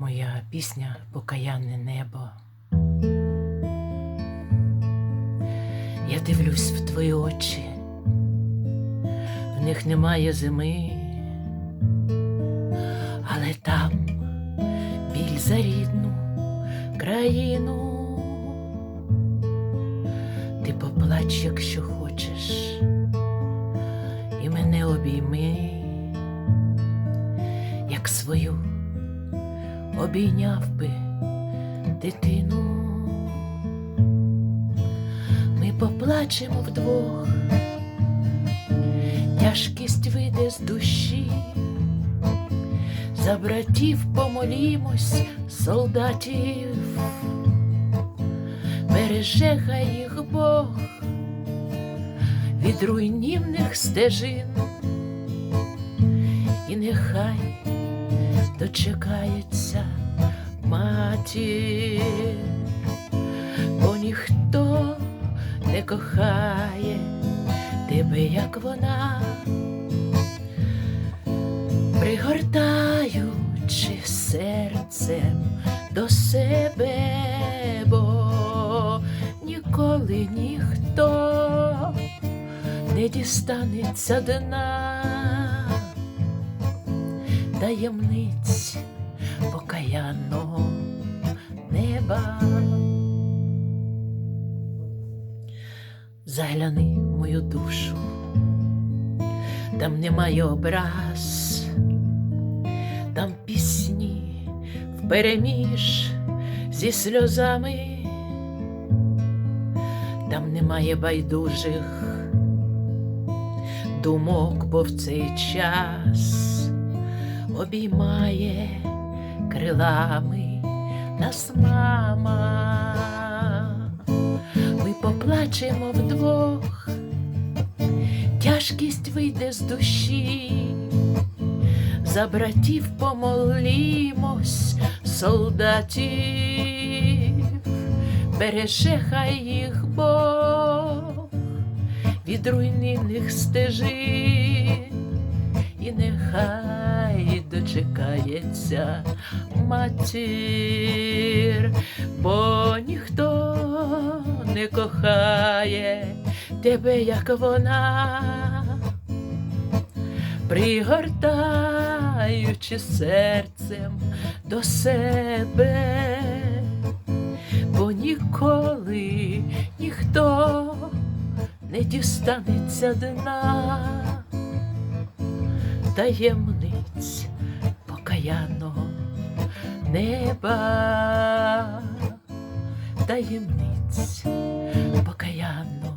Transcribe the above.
моя пісня Покаянне небо. Я дивлюсь в твої очі, в них немає зими, але там біль за рідну країну. Ти поплач, якщо хочеш, і мене обійми, як свою обійняв би дитину. Ми поплачемо вдвох, тяжкість вийде з душі, за братів помолімось, солдатів, береже хай їх Бог від руйнівних стежин, і нехай дочекається матір, бо ніхто не кохає тебе, як вона, пригортаючи серцем до себе, бо ніколи ніхто не дістанеться дна таємниць покаянного неба. Загляни в мою душу, там немає образ, там пісні впереміж зі сльозами, там немає байдужих думок, бо в цей час обіймає крилами нас мама. Ми поплачемо вдвох, тяжкість вийде з душі, за братів помолімось, солдатів, береже хай їх Бог від руйнівних стежин, і нехай дочекається матір, бо ніхто не кохає тебе, як вона, пригортаючи серцем до себе, бо ніколи ніхто не дістанеться дна. Таємниць покаянного неба, таємниць покаянного